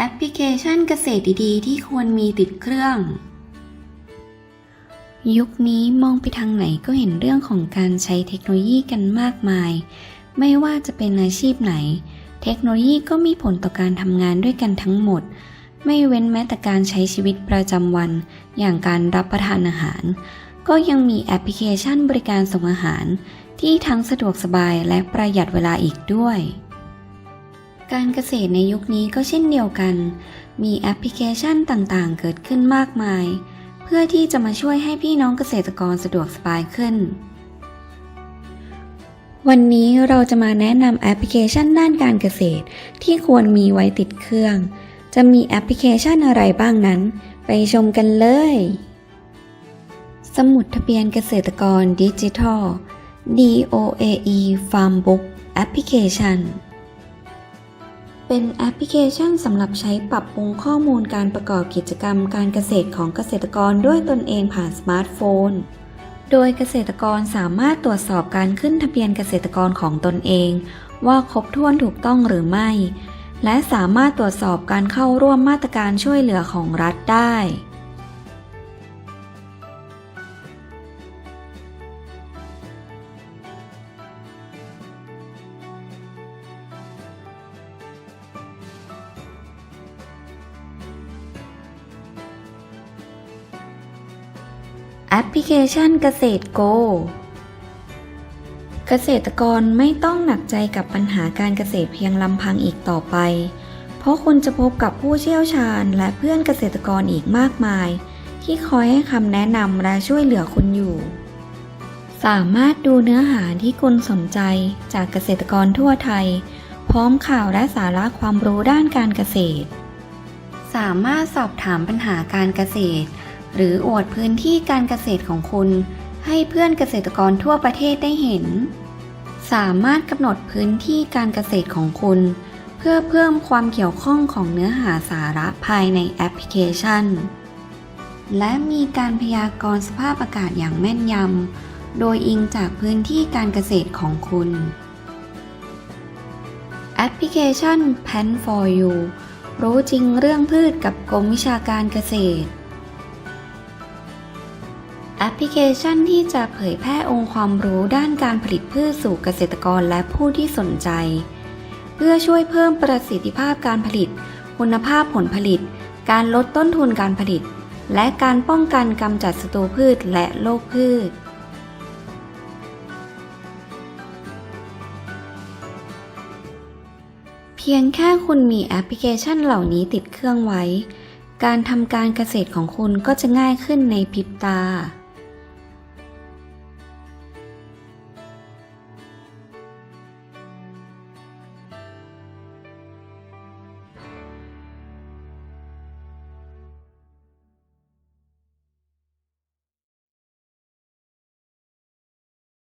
แอปพลิเคชันเกษตรดีๆ ที่ควรมีติดเครื่อง ยุคนี้มองไปทางไหนก็เห็นเรื่องของการใช้เทคโนโลยีกันมากมาย ไม่ว่าจะเป็นอาชีพไหน เทคโนโลยีก็มีผลต่อการทำงานด้วยกันทั้งหมด ไม่เว้นแม้แต่การใช้ชีวิตประจำวัน อย่างการรับประทานอาหาร ก็ยังมีแอปพลิเคชันบริการส่งอาหาร ที่ทั้งสะดวกสบายและประหยัดเวลาอีกด้วย การเกษตรในยุคนี้ก็เช่นเดียวกัน มีแอปพลิเคชันต่างๆ เกิดขึ้นมากมาย เพื่อที่จะมาช่วยให้พี่น้องเกษตรกรสะดวกสบายขึ้น วันนี้เราจะมาแนะนำแอปพลิเคชันด้านการเกษตรที่ควรมีไว้ติดเครื่อง จะมีแอปพลิเคชันอะไรบ้างนั้น ไปชมกันเลย สมุดทะเบียนเกษตรกรดิจิทัล DOAE Farmbook Application เป็นแอปพลิเคชันสำหรับใช้ปรับปรุงข้อมูลการประกอบกิจกรรมการเกษตรของเกษตรกรด้วยตนเองผ่านสมาร์ทโฟน โดยเกษตรกรสามารถตรวจสอบการขึ้นทะเบียนเกษตรกรของตนเอง ว่าครบถ้วนถูกต้องหรือไม่ และสามารถตรวจสอบการเข้าร่วมมาตรการช่วยเหลือของรัฐได้ แอปพลิเคชันเกษตรโก เกษตรกรไม่ต้องหนักใจกับปัญหาการเกษตรเพียงลำพังอีกต่อไป เพราะคุณจะพบกับผู้เชี่ยวชาญและเพื่อนเกษตรกรอีกมากมาย ที่คอยให้คำแนะนำและช่วยเหลือคุณอยู่ สามารถดูเนื้อหาที่คุณสนใจจากเกษตรกรทั่วไทย พร้อมข่าวและสาระความรู้ด้านการเกษตร สามารถสอบถามปัญหาการเกษตร หรืออวดพื้นที่การเกษตรของคุณ ให้เพื่อนเกษตรกรทั่วประเทศได้เห็น สามารถกำหนดพื้นที่การเกษตรของคุณ เพื่อเพิ่มความเกี่ยวข้องของเนื้อหาสาระภายในแอปพลิเคชัน และมีการพยากรณ์สภาพอากาศอย่างแม่นยำ โดยอิงจากพื้นที่การเกษตรของคุณแอปพลิเคชัน Pan for You รู้จริงเรื่องพืชกับกรมวิชาการเกษตร แอปพลิเคชันที่จะเผยแพร่องค์ความรู้ด้านการผลิตพืชสู่เกษตรกรและผู้ที่สนใจ เพื่อช่วยเพิ่มประสิทธิภาพการผลิต คุณภาพผลผลิต การลดต้นทุนการผลิต และการป้องกันกำจัดศัตรูพืชและโรคพืชเพียงแค่คุณมีแอปพลิเคชันเหล่านี้ติดเครื่องไว้ การทำการเกษตรของคุณก็จะง่ายขึ้นในพริบตา